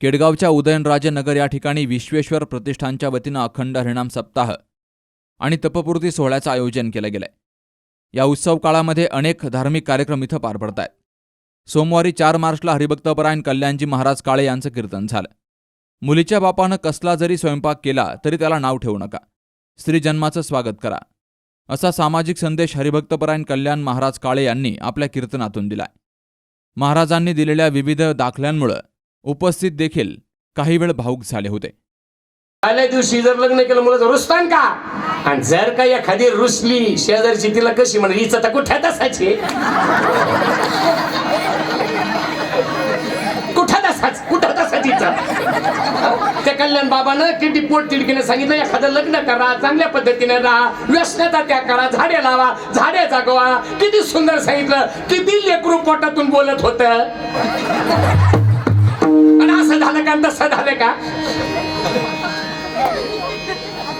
केडगावच्या उदयनराजे नगर या ठिकाणी विश्वेश्वर प्रतिष्ठानच्या वतीनं अखंड हरिणाम सप्ताह आणि तपपूर्ती सोहळ्याचं आयोजन केलं गेलंय. या उत्सव काळामध्ये अनेक धार्मिक कार्यक्रम इथं पार पडत आहेत सोमवारी चार मार्चला हरिभक्तपरायण कल्याणजी महाराज काळे यांचं कीर्तन झालं. मुलीच्या बापानं कसला जरी स्वयंपाक केला तरी त्याला नाव ठेवू नका. स्त्री जन्माचं स्वागत करा. असा सामाजिक संदेश हरिभक्तपरायण कल्याण महाराज काळे यांनी आपल्या कीर्तनातून दिलाय. महाराजांनी दिलेल्या विविध दाखल्यांमुळं उपस्थित देखील काही वेळ भाऊक झाले होते. आल्या दिवशी जर लग्न केलं मुलं रुसतान का? आणि जर का एखादी रुसली शेजारची तिला कशी म्हणजे हिचं तर कुठ्यात असायची? कुठ्यात असाच कुठ्यात असायची ते त्या कल्याण बाबानं किती पोट तिडकीने सांगितलं एखादं लग्न करा चांगल्या पद्धतीने राहा व्यसनाचा त्या करा झाडे लावा झाडे जागवा. किती सुंदर सांगितलं किती लेकरू पोटातून बोलत होतं. असं झालं का तसं झालं का?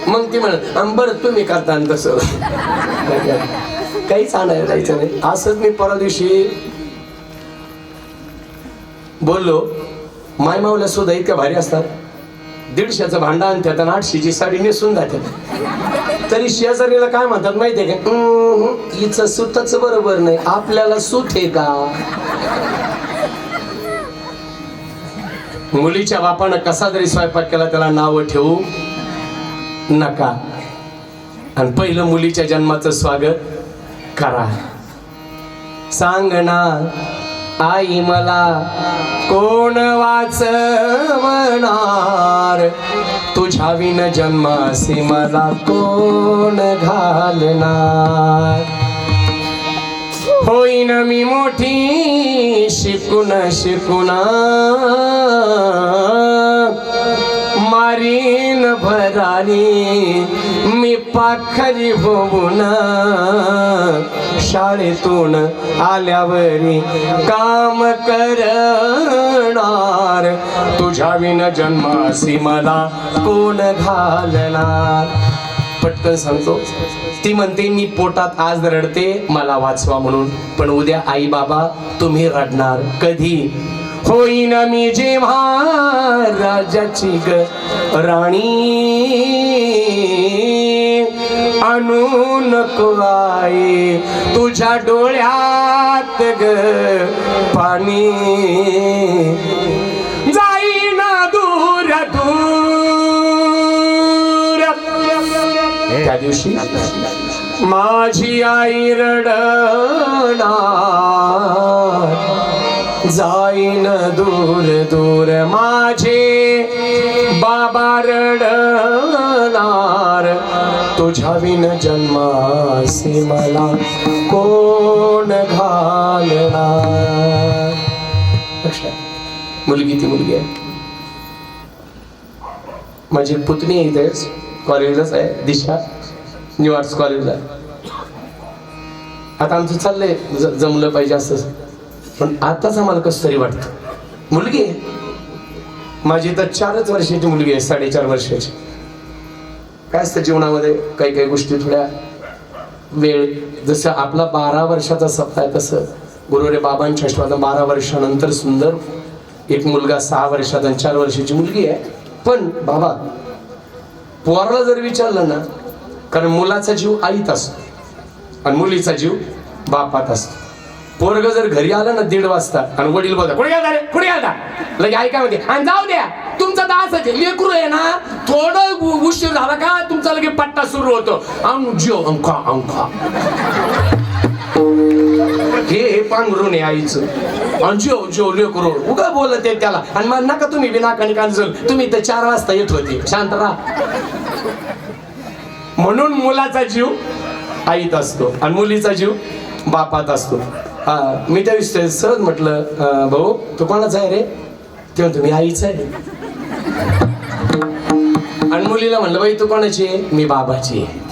मग ती म्हणत बरं तुम्ही करता आणि तसं. काहीच आणायला जायचं नाही. असंच मी परवा दिवशी बोललो मायमावल्या सुद्धा इतक्या भारी असतात. दीडशेचं भांडा आणतात आणि आठशेची साडी नेसून जातात. तरी शेजारीला काय म्हणतात माहितीये का? हिचं सुतच बरोबर नाही. आपल्याला सूत आहे का? मुलीच्या बापानं कसा जरी स्वयंपाक केला त्याला नाव ठेवू नका. आणि पहिलं मुलीच्या जन्माचं स्वागत करा. सांग ना आई मला कोण वाचवणार? तुझ्या विन जन्मासी मला कोण घालणार? होईन मी मोठी शिकून शिकून मारीन भरारी मी पाखरी होऊन. शाळेतून आल्यावरी काम करणार. तुझ्या विन जन्मासी मला कोण घालणार? पटकन सांगतो. ती म्हणते मी पोटात आज रडते मला वाचवा म्हणून. पण उद्या आई बाबा तुम्ही रडणार कधी? होईन मी जेव्हा राजाची ग राणी. आणू नको आई तुझ्या डोळ्यात ग पाणी. दिवशी? माझी आई रडणार. जाईन दूर दूर माझे. बाबा रडणार. तुझ्या विन जन्मासी मला कोण घालणार? मुलगी ती मुलगी आहे. माझी पुतणी इथेच. कॉलेजलाच आहे दिशा. न्यू आर्ट्स कॉलेजला. आता आमचं चाललंय जमलं पाहिजे असं. पण आताच आम्हाला कसं तरी वाटतं. मुलगी आहे. माझी तर चारच वर्षाची मुलगी आहे साडेचार वर्षाची. काय असतं जीवनामध्ये? काही काही गोष्टी थोड्या वेळ जसं आपला बारा वर्षाचा सप्ताह आहे तसं. गुरुरे बाबांच्या आश्वासन बारा वर्षानंतर सुंदर एक मुलगा सहा वर्षाचा आणि चार वर्षाची मुलगी आहे. पण बाबा पोराला जर विचारलं ना कारण मुलाचा जीव आईत असतो आणि मुलीचा जीव बापात असतो. पोरग जर घरी आलं ना दीड वाजता आणि वडील बोलता कुठे गेला रे? कुठे गेला लगे ऐका म्हणते आणि जाऊ द्या तुमचा दास आहे लेकरू आहे ना थोडं उशीर झाला का तुमचा लगे पट्टा सुरू होतो. अंजो अंका अंका हे हे पांघरून आहे आईचं. आणि जेव जो लेकरू. उगा बोलत आहे त्याला. आणि मग नका तुम्ही विनाकानी कांजल. तुम्ही तर चार वाजता येत होते. शांत राहा. म्हणून मुलाचा जीव आईत असतो. आणि मुलीचा जीव बापात असतो. हा मी त्या विषयी सहज म्हटलं भाऊ तू कोणाचा आहे रे? ते तुम्ही आईचा आईच आहे. आणि मुलीला म्हणलं बाई तू कोणाची आहे? मी बाबाची आहे.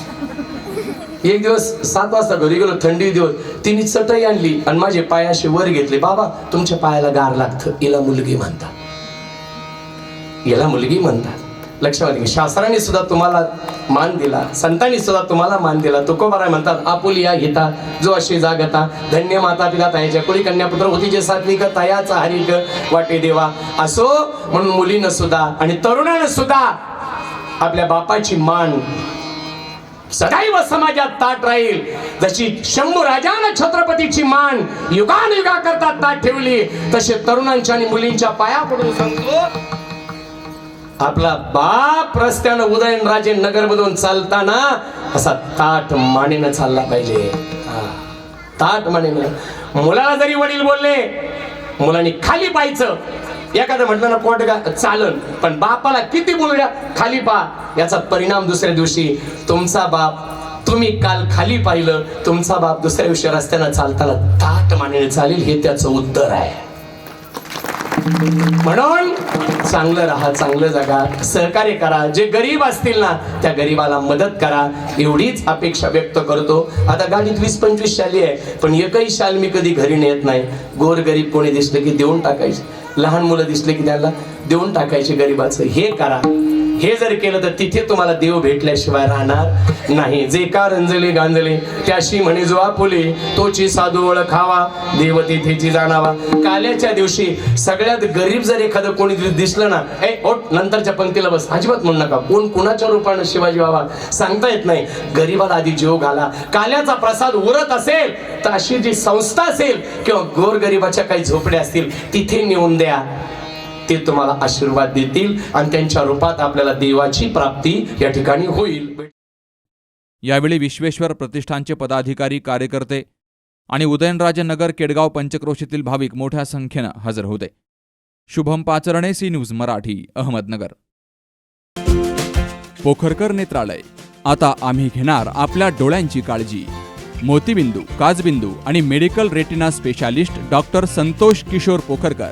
एक दिवस सात वाजता घरी गेलो थंडी दिवस. तिने चटई आणली आणि माझे पाय असे वर घेतले. बाबा तुमच्या पायाला गार लागतं. हिला मुलगी म्हणतात. याला मुलगी म्हणतात. लक्षात आली शास्त्राने सुद्धा तुम्हाला मान दिला. संतांनी सुद्धा तुम्हाला मान दिला. तुकोबाराय म्हणतात आपुलिया हिता जो अशी जागता धन्य माता पिता तायाच्या कुळी कन्यापुत्र होती जे सात्विक तयाचा हरिक वाटे देवा. असो म्हणून मुलीनं सुद्धा आणि तरुणानं सुद्धा आपल्या बापाची मान सदैव समाजात ताट राहील. जशी शंभू राजानं छत्रपतीची मान युगानुयुगा करता ताट ठेवली तसे तरुणांच्या आणि मुलींच्या पाया पडून सांगतो आपला बाप रस्त्यानं उदयनराजे नगर मधून चालताना असा ताट मानेनं चालला पाहिजे. ताट मानेनं. मुलाला जरी वडील बोलले मुलांनी खाली पाहायचं एखादं म्हटलं ना पोट का चालन पण बापाला किती बोलूया खाली पा याचा परिणाम दुसऱ्या दिवशी. तुमचा बाप तुम्ही काल खाली पाहिलं. तुमचा बाप दुसऱ्या दिवशी रस्त्यानं चालताना ताट मानेने चालेल हे त्याचं उत्तर आहे. म्हणून चांगलं राहा चांगलं जगा. सहकार्य करा. जे गरीब असतील ना त्या गरीबाला मदत करा. एवढीच अपेक्षा व्यक्त करतो. आता गाडीत वीस पंचवीस शाली आहे पण एकही शाल मी कधी घरी नेत नाही. गोर गरीब कोणी दिसलं की देऊन टाकायचे. लहान मुलं दिसले की त्याला देऊन टाकायचे गरीबाचं. हे करा. हे जर केलं तर तिथे तुम्हाला देव भेटल्याशिवाय राहणार नाही. जे का रंजले गांजले त्याशी म्हणे जो आपुले तोची साधू ओळखावा देव तिथेची जाणावा. काल्याच्या दिवशी सगळ्यात गरीब जर एखादं कोणी दिसलं ना ए ओट नंतरच्या पंक्तीला बस. अजिबात म्हणू नका. कोण कुणाच्या रूपानं शिवाजी बाबा सांगता येत नाही. गरीबाला आधी जीव घाला. काल्याचा प्रसाद उरत असेल तर अशी जी संस्था असेल किंवा गोरगरिबाच्या काही झोपड्या असतील तिथे नेऊन द्या. ते तुम्हाला आशीर्वाद देतील आणि त्यांच्या रूपात आपल्याला देवाची प्राप्ती या ठिकाणी होईल. यावेळी विश्वेश्वर प्रतिष्ठानचे पदाधिकारी कार्यकर्ते आणि उदयनराजे नगर केडगाव पंचक्रोशीतील भाविक मोठ्या संख्येनं हजर होते. Shubham Pacharne C news Marathi Ahmednagar. Pokharkar Netralaya आता आम्ही घेणार आपल्या डोळ्यांची काळजी. मोतीबिंदू काजबिंदू आणि medical retina specialist doctor Santosh Kishor Pokharkar.